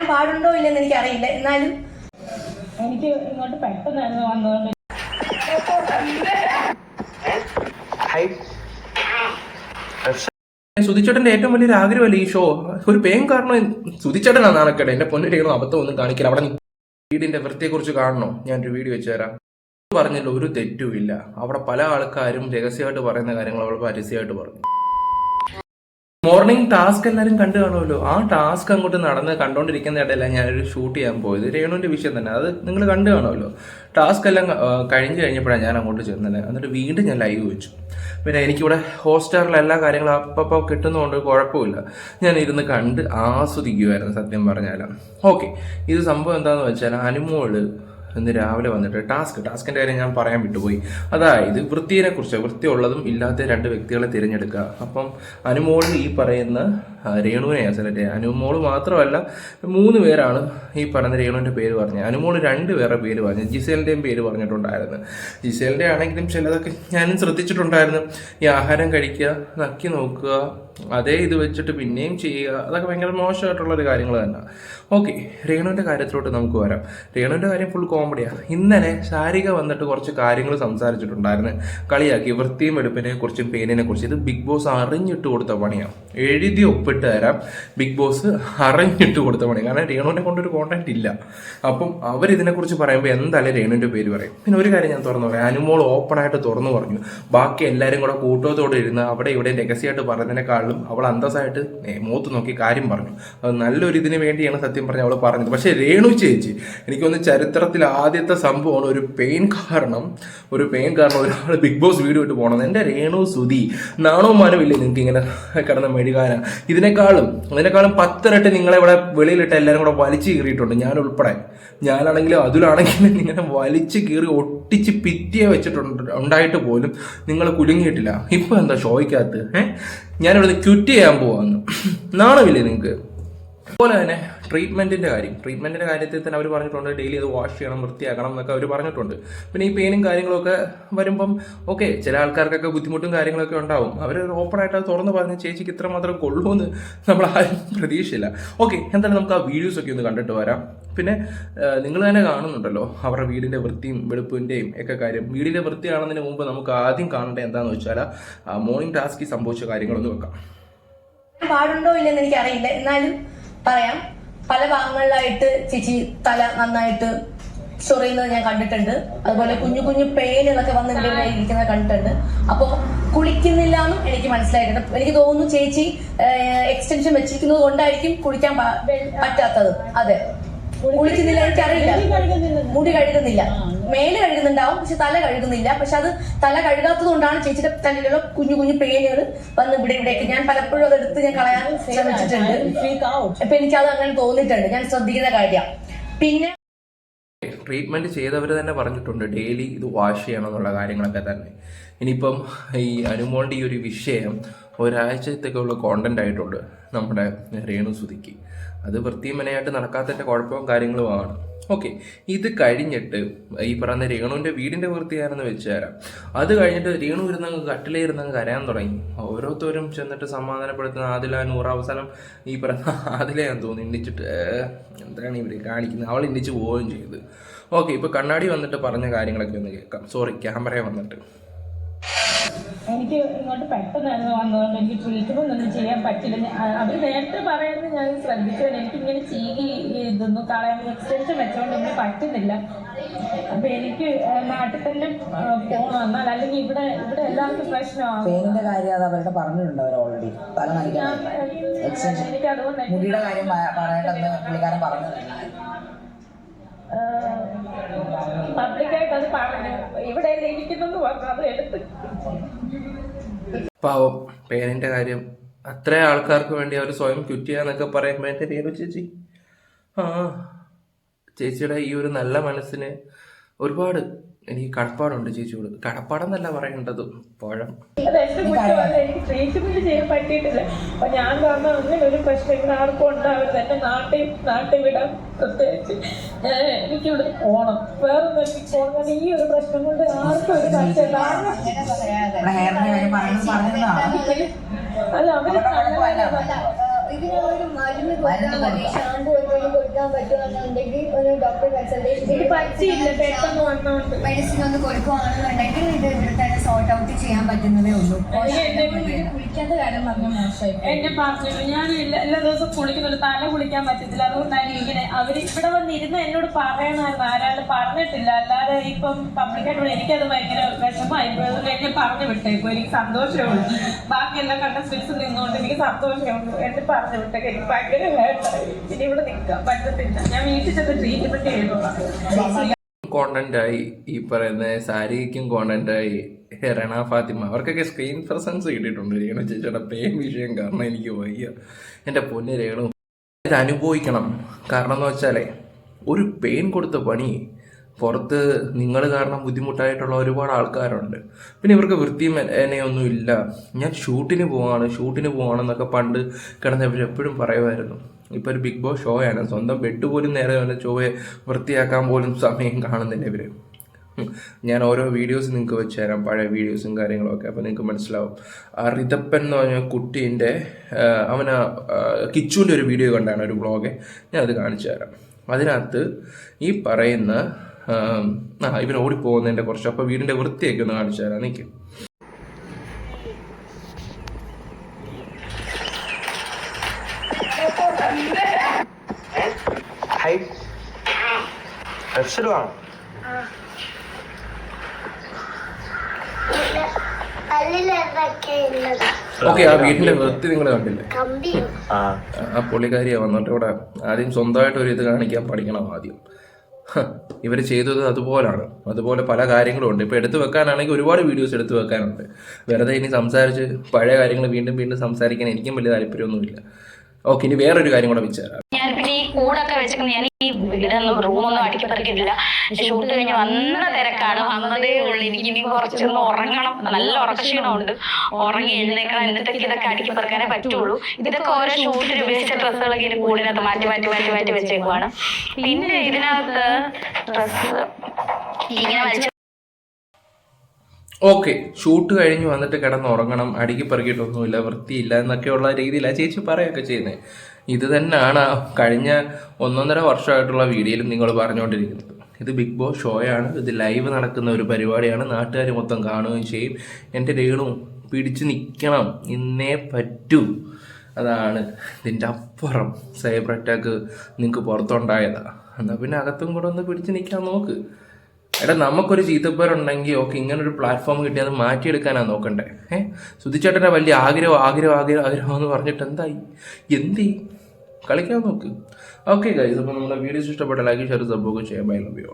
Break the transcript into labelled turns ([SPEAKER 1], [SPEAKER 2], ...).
[SPEAKER 1] പാടുണ്ടോ ഇല്ലെന്ന് എനിക്ക് അറിയില്ല എന്നാലും
[SPEAKER 2] എനിക്ക് ഇങ്ങോട്ട് പെട്ടെന്നായിരുന്നു വന്നതുകൊണ്ട്.
[SPEAKER 3] സുധിച്ചേട്ടന്റെ ഏറ്റവും വലിയൊരു ആഗ്രഹമല്ലേ ഈ ഷോ ഒരു പേയും കാരണം സുധിച്ചേട്ടനാ നാണക്കേട്. എന്റെ പൊന്നിരിക്കണം അബദ്ധം ഒന്നും കാണിക്കില്ല. അവിടെ നീ വീടിന്റെ വൃത്തിയെക്കുറിച്ച് കാണണോ? ഞാനൊരു വീഡിയോ വെച്ച് തരാം. പറഞ്ഞില്ല ഒരു തെറ്റുമില്ല. അവിടെ പല ആൾക്കാരും രഹസ്യമായിട്ട് പറയുന്ന കാര്യങ്ങൾ അവൾ പരസ്യമായിട്ട് പറഞ്ഞു. മോർണിംഗ് ടാസ്ക് എല്ലാരും കണ്ടു കാണുമല്ലോ. ആ ടാസ്ക് അങ്ങോട്ട് നടന്ന് കണ്ടോണ്ടിരിക്കുന്ന ഇടയില ഞാനൊരു ഷൂട്ട് ചെയ്യാൻ പോയത്. രേണുവിന്റെ വിഷയം തന്നെ. അത് നിങ്ങൾ കണ്ടു കാണുമല്ലോ. ടാസ്ക് എല്ലാം കഴിഞ്ഞു കഴിഞ്ഞ് കഴിഞ്ഞപ്പോഴാണ് ഞാൻ അങ്ങോട്ട് ചെന്നത്. എന്നിട്ട് വീണ്ടും ഞാൻ ലൈവ് വെച്ചു. പിന്നെ എനിക്കിവിടെ ഹോസ്റ്റാറിലെ എല്ലാ കാര്യങ്ങളും അപ്പപ്പോൾ കിട്ടുന്നതുകൊണ്ട് കുഴപ്പമില്ല. ഞാൻ ഇരുന്ന് കണ്ട് ആസ്വദിക്കുമായിരുന്നു സത്യം പറഞ്ഞാൽ ഓക്കെ ഇത് സംഭവം എന്താണെന്ന് വെച്ചാൽ അനുമോൾ ഇന്ന് രാവിലെ വന്നിട്ട് ടാസ്ക് ടാസ്കിന്റെ കാര്യം ഞാൻ പറയാൻ വിട്ടുപോയി. അതായത് വൃത്തിയെ കുറിച്ച് വൃത്തിയുള്ളതും ഇല്ലാത്ത രണ്ട് വ്യക്തികളെ തിരഞ്ഞെടുക്കുക. അപ്പം അനുമോൾ ഈ പറയുന്ന രേണുവിനെ സെലക്ട് ചെയ്യുക അനുമോൾ മാത്രമല്ല മൂന്ന് പേരാണ് ഈ പറയുന്ന രേണുവിന്റെ പേര് പറഞ്ഞത്. അനുമോൾ രണ്ട് പേരുടെ പേര് പറഞ്ഞു ജിസേലിന്റെയും പേര് പറഞ്ഞിട്ടുണ്ടായിരുന്നു. ജിസേലിന്റെ ആണെങ്കിലും ചിലതൊക്കെ ഞാനും ശ്രദ്ധിച്ചിട്ടുണ്ടായിരുന്നു. ഈ ആഹാരം കഴിക്കുക നക്കി നോക്കുക അതേ ഇത് വെച്ചിട്ട് പിന്നെയും ചെയ്യുക. അതൊക്കെ ഭയങ്കര മോശമായിട്ടുള്ള ഒരു കാര്യങ്ങൾ തന്നെ. ഓക്കെ രേണുവിന്റെ കാര്യത്തിലോട്ട് നമുക്ക് വരാം. രേണുവിന്റെ കാര്യം ഫുൾ കോമഡിയാണ് ഇന്നലെ ശാരിക വന്നിട്ട് കുറച്ച് കാര്യങ്ങൾ സംസാരിച്ചിട്ടുണ്ടായിരുന്നു. കളിയാക്കി വൃത്തിയും വെടുപ്പിനെ കുറിച്ചും പേനിനെ കുറിച്ചും. ഇത് ബിഗ് ബോസ് അറിഞ്ഞിട്ട് കൊടുത്ത പണിയാണ് എഴുതി ഒപ്പിട്ട് തരാം. ബിഗ് ബോസ് അറിഞ്ഞിട്ട് കൊടുത്ത പണി കാരണം രേണുവിനെ കൊണ്ടൊരു കോണ്ടാക്ട് ഇല്ല. അപ്പം അവർ ഇതിനെക്കുറിച്ച് പറയുമ്പോൾ എന്തായാലും രേണുവിന്റെ പേര് പറയും. പിന്നെ ഒരു കാര്യം ഞാൻ തുറന്നു പറയാം. അനുമോൾ ഓപ്പൺ ആയിട്ട് തുറന്നു പറഞ്ഞു. ബാക്കി എല്ലാവരും കൂടെ കൂട്ടത്തോടെ ഇരുന്ന് അവിടെ ഇവിടെ രഹസ്യമായിട്ട് പറഞ്ഞതിനേക്കാളും അവൾ അന്തസ്സായിട്ട് മൂത്ത് നോക്കി കാര്യം പറഞ്ഞു. അത് നല്ലൊരു ഇതിന് വേണ്ടിയാണ് സത്യം പറഞ്ഞ അവൾ പറഞ്ഞത്. പക്ഷേ രേണു ചേച്ചി എനിക്കൊന്ന് ചരിത്രത്തിൽ ആദ്യത്തെ സംഭവമാണ് ഒരു പെയിൻ കാരണം ഒരു പെയിൻ കാരണം ഒരാൾ ബിഗ് ബോസ് വീഡിയോ ഇട്ട് പോകണം എന്റെ രേണു സുധി നാണോ മാനോ ഇല്ലേ നിങ്ങൾക്ക് ഇങ്ങനെ കിടന്ന മെഴുകാന ഇതിനേക്കാളും അതിനേക്കാളും പത്തിരട്ട് നിങ്ങളെ ഇവിടെ വെളിയിലിട്ട് എല്ലാവരും കൂടെ വലിച്ചു കീറിയിട്ടുണ്ട്. ഞാൻ ഉൾപ്പെടെ. ഞാനാണെങ്കിലും അതിലാണെങ്കിലും ഇങ്ങനെ വലിച്ചു കീറി ഒട്ടിച്ച് പിറ്റിയെ വെച്ചിട്ടുണ്ട് ഉണ്ടായിട്ട് പോലും നിങ്ങൾ കുലുങ്ങിയിട്ടില്ല. ഇപ്പൊ എന്താ ഷോയ്ക്കകത്ത്? ഏഹ് ഞാനിവിടെ ക്വിറ്റ് ചെയ്യാൻ പോവാന്ന്. നാണമില്ലേ നിങ്ങൾക്ക് അതുപോലെ തന്നെ ട്രീറ്റ്മെന്റിന്റെ കാര്യം. ട്രീറ്റ്മെന്റിന്റെ കാര്യത്തിൽ തന്നെ അവർ പറഞ്ഞിട്ടുണ്ട് ഡെയിലി അത് വാഷ് ചെയ്യണം വൃത്തിയാക്കണം എന്നൊക്കെ അവർ പറഞ്ഞിട്ടുണ്ട്. പിന്നെ ഈ പെയിനും കാര്യങ്ങളൊക്കെ വരുമ്പം ഓക്കെ ചില ആൾക്കാർക്കൊക്കെ ബുദ്ധിമുട്ടും കാര്യങ്ങളൊക്കെ ഉണ്ടാവും. അവർ ഓപ്പൺ ആയിട്ട് അത് തുറന്ന് പറഞ്ഞ് ചേച്ചിക്ക് ഇത്ര മാത്രം കൊള്ളുമെന്ന് നമ്മൾ ആരും പ്രതീക്ഷയില്ല ഓക്കെ എന്തായാലും നമുക്ക് ആ വീഡിയോസ് ഒക്കെ ഒന്ന് കണ്ടിട്ട് വരാം. പിന്നെ നിങ്ങൾ തന്നെ കാണുന്നുണ്ടല്ലോ അവരുടെ വീടിന്റെ വൃത്തിയും വെളുപ്പിന്റെയും ഒക്കെ കാര്യം. വീടിന്റെ വൃത്തി കാണുന്നതിന് മുമ്പ് നമുക്ക് ആദ്യം കാണേണ്ടത് എന്താണെന്ന് വെച്ചാൽ മോർണിംഗ് ടാസ്കിൽ സംഭവിച്ച കാര്യങ്ങളൊന്ന് വെക്കാം.
[SPEAKER 1] പാടുണ്ടോ ഇല്ലെന്ന് എനിക്ക് അറിയില്ല എന്നാലും പറയാം. പല ഭാഗങ്ങളിലായിട്ട് ചേച്ചി തല നന്നായിട്ട് ചൊറിയുന്നത് ഞാൻ കണ്ടിട്ടുണ്ട്. അതുപോലെ കുഞ്ഞു കുഞ്ഞു പേനുകളൊക്കെ വന്ന് ഇരിക്കുന്നത് കണ്ടിട്ടുണ്ട്. അപ്പൊ കുളിക്കുന്നില്ല എന്നും എനിക്ക് മനസ്സിലായിട്ടുണ്ട്. എനിക്ക് തോന്നുന്നു ചേച്ചി എക്സ്റ്റൻഷൻ വെച്ചിരിക്കുന്നത് കൊണ്ടായിരിക്കും കുളിക്കാൻ പറ്റാത്തത്. അതെ. കുളിക്കുന്നില്ല എനിക്കറിയില്ല. മുടി കഴുകുന്നില്ല. മേൽ കഴുകുന്നുണ്ടാവും പക്ഷെ തല കഴുകുന്നില്ല. പക്ഷെ അത് തല കഴുകാത്തത് കൊണ്ടാണ് ചേച്ചിയുടെ തലയിലുള്ള കുഞ്ഞു കുഞ്ഞു പേനുകൾ വന്ന് ഇവിടെ ഇവിടേക്ക് ഞാൻ പലപ്പോഴും അത് എടുത്ത് ഞാൻ കളയാൻ ശ്രമിച്ചിട്ടുണ്ട്. അപ്പൊ എനിക്കത് അങ്ങനെ തോന്നിയിട്ടുണ്ട്. ഞാൻ ശ്രദ്ധിക്കുന്ന കാര്യം. പിന്നെ
[SPEAKER 3] ട്രീറ്റ്മെന്റ് ചെയ്തവർ തന്നെ പറഞ്ഞിട്ടുണ്ട് ഡെയിലി ഇത് വാഷ് ചെയ്യണം എന്നുള്ള കാര്യങ്ങളൊക്കെ തന്നെ. ഇനിയിപ്പം ഈ അനുമോളുടെ ഈ ഒരു വിഷയം ഒരാഴ്ചത്തേക്കുള്ള കോണ്ടന്റ് ആയിട്ടുണ്ട് നമ്മുടെ രേണു സുധിക്ക്. അത് വൃത്തി മനയായിട്ട് നടക്കാത്തതിന്റെ കുഴപ്പവും കാര്യങ്ങളുമാണ് ഓക്കെ ഇത് കഴിഞ്ഞിട്ട് ഈ പറയുന്ന രേണുവിന്റെ വീടിന്റെ വൃത്തിയാണെന്ന് വെച്ച് തരാം അത് കഴിഞ്ഞിട്ട് രേണു ഇരുന്നങ്ങ് കട്ടിലിരുന്നങ്ങ് കരയാൻ തുടങ്ങി. ഓരോരുത്തരും ചെന്നിട്ട് സമാധാനപ്പെടുത്തുന്ന ആദില നൂറ് അവസാനം ഈ പറയുന്ന ആദിലയാന്ന് തോന്നി ഇണ്ടിച്ചിട്ട് എന്താണ് ഇവർ കാണിക്കുന്നത്? അവൾ ഇണ്ടിച്ച് പോവുകയും ചെയ്ത്. ഓക്കെ ഇപ്പൊ കണ്ണാടി വന്നിട്ട് പറഞ്ഞ കാര്യങ്ങളൊക്കെ ഒന്ന് കേൾക്കാം. സോറി ക്യാമറ വന്നിട്ട്.
[SPEAKER 2] എനിക്ക് ഇങ്ങോട്ട് പെട്ടെന്നായിരുന്നു വന്നതുകൊണ്ട് എനിക്ക് ട്രീറ്റ്മെന്റ് ഒന്നും ചെയ്യാൻ പറ്റില്ല അവർ നേരത്തെ പറയുന്നത് ഞാൻ ശ്രദ്ധിച്ചു എനിക്ക് ഇങ്ങനെ ചീകി ഇതൊന്നും കളയാൻ എക്സ്റ്റൻഷൻ വെച്ചോണ്ട് എനിക്ക് പറ്റുന്നില്ല. അപ്പൊ എനിക്ക് നാട്ടിൽ തന്നെ പോകണം എന്നാൽ അല്ലെങ്കിൽ ഇവിടെ ഇവിടെ എല്ലാവർക്കും
[SPEAKER 4] പ്രശ്നമാണ് കാര്യം അത് അവരുടെ പറഞ്ഞിട്ടുണ്ട് അവർ ഓൾറെഡി തല നനയ്ക്കാൻ. എക്സ്റ്റൻഷൻ മുടിയുടെ കാര്യം പ- പറയണ്ടെന്ന് പുള്ളിക്കാരൻ പറഞ്ഞിട്ടുണ്ട്.
[SPEAKER 2] പബ്ലിക്കായിട്ട് അത് പറഞ്ഞു ഇവിടെ ഇരിക്കുന്നെന്ന് പറഞ്ഞു അത് എടുത്ത്.
[SPEAKER 3] പാവം പേരന്റെ കാര്യം അത്ര ആൾക്കാർക്ക് വേണ്ടി അവർ സ്വയം ക്വിറ്റ് ചെയ്യാന്നൊക്കെ പറയുമ്പോൾ എന്റെ രേണു ചേച്ചി. ആ ചേച്ചിയുടെ ഈ ഒരു നല്ല മനസ്സിന് ഒരുപാട് എനിക്ക് കടപ്പാടുണ്ട് ചേച്ചിയോട്. കടപ്പാടെന്നല്ല പറയേണ്ടത്. പഴം.
[SPEAKER 2] ട്രീറ്റ്മെന്റ് ചെയ്യാൻ പറ്റിയിട്ടില്ല. അപ്പൊ ഞാൻ ഒരു പ്രശ്നം ഇവിടെ ആർക്കും ഉണ്ടാവരുത്. എന്റെ നാട്ടിൽ നാട്ടിൽ വിടാൻ പ്രത്യേകിച്ച്. ഞാൻ എനിക്ക് ഇവിടെ വേറെ പോകണം ഈ ഒരു പ്രശ്നം കൊണ്ട് ആർക്കും ഒരു അല്ല
[SPEAKER 4] അവർ.
[SPEAKER 1] ഇതിനൊരു മരുന്ന് കൊടുത്താൽ മതി. ഷാമ്പു എന്തെങ്കിലും കൊടുത്താൽ
[SPEAKER 5] പോകാൻ പറ്റുമെന്നുണ്ടെങ്കിൽ ഒരു ഡോക്ടർ കൺസൾട്ടേഷൻ മെഡിസിൻ ഒന്ന് കൊടുക്കുവാണെന്നുണ്ടെങ്കിൽ ഇത് ഇവിടെ തന്നെ സോർട്ട് ഔട്ട് ചെയ്യാൻ പറ്റുന്നതേ ഉള്ളൂ.
[SPEAKER 2] വിളിക്കാത്ത കാര്യം പറഞ്ഞ മോശമായി എന്നെ പറഞ്ഞില്ല ഞാൻ എല്ലാ ദിവസവും കുളിക്കുന്നുണ്ട്. തല കുളിക്കാൻ പറ്റത്തില്ല. അതുകൊണ്ടാണ് ഇങ്ങനെ അവർ ഇവിടെ വന്നിരുന്ന് എന്നോട് പറയണമായിരുന്നു. ആരാളും പറഞ്ഞിട്ടില്ല. അല്ലാതെ ഇപ്പം പബ്ലിക്കായിട്ട് എനിക്കത് ഭയങ്കര വിഷമമായി പോയി. അതുകൊണ്ട് എന്നെ പറഞ്ഞു വിട്ടേക്കും. എനിക്ക് സന്തോഷമേ ഉള്ളൂ. ബാക്കി എല്ലാ കണ്ടസ്റ്റൻസ് നിന്നുകൊണ്ട് എനിക്ക് സന്തോഷമേ ഉള്ളൂ. എന്നെ പറഞ്ഞു വിട്ടേക്കും. എനിക്ക് ഭയങ്കര ഇനി ഇവിടെ നിൽക്കാം.
[SPEAKER 3] കോണ്ടന്റായി ഈ പറയുന്ന സാരിക്കും കോണ്ടന്റായി റണ ഫാത്തിമ അവർക്കൊക്കെ സ്ക്രീൻ പ്രസൻസ് കിട്ടിയിട്ടുണ്ട്. രേണു ചേച്ചിയുടെ പേം വിഷയം കാരണം എനിക്ക് വയ്യ. എന്റെ പൊന്ന് രേണു ഇത് അനുഭവിക്കണം. കാരണം എന്ന് വെച്ചാലേ ഒരു പെയിൻ കൊടുത്ത പണി പുറത്ത് നിങ്ങൾ കാരണം ബുദ്ധിമുട്ടായിട്ടുള്ള ഒരുപാട് ആൾക്കാരുണ്ട്. പിന്നെ ഇവർക്ക് വൃത്തിയും എന്നെയൊന്നും ഞാൻ ഷൂട്ടിന് പോവാണ് ഷൂട്ടിന് പോവാണെന്നൊക്കെ പണ്ട് കിടന്നവർ എപ്പോഴും പറയുമായിരുന്നു. ഇപ്പോൾ ഒരു ബിഗ് ബോസ് ഷോ ആണ് സ്വന്തം ബെഡ് പോലും നേരെ വല്ല ചോവയെ വൃത്തിയാക്കാൻ പോലും സമയം കാണുന്നില്ല ഇവർ ഞാൻ ഓരോ വീഡിയോസ് നിങ്ങൾക്ക് വെച്ച് തരാം പഴയ വീഡിയോസും കാര്യങ്ങളൊക്കെ അപ്പോൾ നിങ്ങൾക്ക് മനസ്സിലാവും. ആ റിതപ്പൻ എന്ന് പറഞ്ഞ കുട്ടീന്റെ അവന് കിച്ചുവിന്റെ ഒരു വീഡിയോ കണ്ടാണ് ഒരു ബ്ലോഗ് ഞാൻ അത് കാണിച്ചു തരാം. അതിനകത്ത് ഈ പറയുന്ന ആ ഇവൻ ഓടിപ്പോകുന്നതിന്റെ കുറച്ച് അപ്പോൾ വീടിന്റെ വൃത്തിയൊക്കെ ഒന്ന് കാണിച്ചു തരാം. നിൽക്കും
[SPEAKER 6] ഡ്രസ് ഇടുവാണ്
[SPEAKER 3] ഓക്കെ ആ വീടിന്റെ വൃത്തി നിങ്ങൾ കണ്ടില്ലേ?
[SPEAKER 6] ആ.
[SPEAKER 3] ആ പുള്ളിക്കാരിയെ വന്നിട്ട് ഇവിടെ ആദ്യം സ്വന്തമായിട്ട് ഒരു ഇത് കാണിക്കാൻ പഠിക്കണം ആദ്യം. ഇവർ ചെയ്തത് അതുപോലാണ്. അതുപോലെ പല കാര്യങ്ങളും ഉണ്ട്. ഇപ്പോൾ എടുത്തു വെക്കാനാണെങ്കിൽ ഒരുപാട് വീഡിയോസ് എടുത്തു വെക്കാനുണ്ട്. വെറുതെ ഇനി സംസാരിച്ച് പഴയ കാര്യങ്ങൾ വീണ്ടും വീണ്ടും സംസാരിക്കാൻ എനിക്കും വലിയ താല്പര്യമൊന്നുമില്ല. ഓക്കെ ഇനി വേറൊരു കാര്യം കൂടെ വെച്ചുതരാം
[SPEAKER 7] ഞാൻ പിന്നെ ഈ കൂടൊക്കെ വെച്ചിട്ട് ഞാൻ ഈ വീടൊന്നും റൂമൊന്നും അടുക്കി പറിക്കില്ല ഷൂട്ട് കഴിഞ്ഞ് വന്ന തിരക്കാണ്. വന്നതേ ഉള്ളൂ. എനിക്ക് ഇനി കുറച്ചൊന്ന് ഉറങ്ങണം. നല്ല ഉറക്കക്ഷീണമുണ്ട്. ഉറങ്ങി എഴുന്നേക്കണം. എന്നിട്ടൊക്കെ ഇതൊക്കെ അടുക്കി പറിക്കാനേ പറ്റുള്ളൂ. ഇതൊക്കെ ഓരോ ഷൂട്ടിന് ഉപയോഗിച്ച ഡ്രസ്സുകളൊക്കെ ഇനി കൂടിനകത്ത് മാറ്റി മാറ്റി മാറ്റി മാറ്റി വെച്ചേക്കുവാണ്. പിന്നെ ഇതിനകത്ത് ഡ്രസ്സ് ഇങ്ങനെ വലിച്ച
[SPEAKER 3] ഓക്കെ ഷൂട്ട് കഴിഞ്ഞ് വന്നിട്ട് കിടന്ന് ഉറങ്ങണം അടുക്കി പെറുക്കിയിട്ടൊന്നുമില്ല വൃത്തിയില്ല എന്നൊക്കെയുള്ള രീതിയിലാണ് ചേച്ചി പറയുകയൊക്കെ ചെയ്യുന്നത് ഇത് തന്നെയാണ് കഴിഞ്ഞ ഒന്നൊന്നര വർഷമായിട്ടുള്ള വീഡിയോയിലും നിങ്ങൾ പറഞ്ഞുകൊണ്ടിരിക്കുന്നത്. ഇത് ബിഗ് ബോസ് ഷോയാണ് ഇത് ലൈവ് നടക്കുന്ന ഒരു പരിപാടിയാണ് നാട്ടുകാർ മൊത്തം കാണുകയും ചെയ്യും. എന്റെ രേണു പിടിച്ചു നിൽക്കണം ഇന്നേ പറ്റൂ. അതാണ് ഇതിന്റെ അപ്പുറം സൈബർ അറ്റാക്ക് നിങ്ങൾക്ക് പുറത്തുണ്ടായതാണ് എന്നാൽ പിന്നെ അകത്തും കൂടെ ഒന്ന് പിടിച്ചു നിൽക്കാൻ നോക്ക്. എടാ നമുക്കൊരു ചീത്തപ്പേരുണ്ടെങ്കിൽ ഓക്കെ ഇങ്ങനെ ഒരു പ്ലാറ്റ്ഫോം കിട്ടി അത് മാറ്റിയെടുക്കാനാ നോക്കണ്ടേ? ഏഹ് സുധിച്ചേട്ടന്റെ വലിയ ആഗ്രഹം ആഗ്രഹം ആഗ്രഹം ആഗ്രഹം എന്ന് പറഞ്ഞിട്ട് എന്തായി? എന്തി? കളിക്കാൻ നോക്ക്. ഓക്കെ ഗൈസ് അപ്പോൾ നമ്മുടെ വീഡിയോസ് ഇഷ്ടപ്പെട്ട ലൈക്ക് ഷെയർ സപ്പോർട്ട് ചെയ്യാൻ ബൈ ലവ്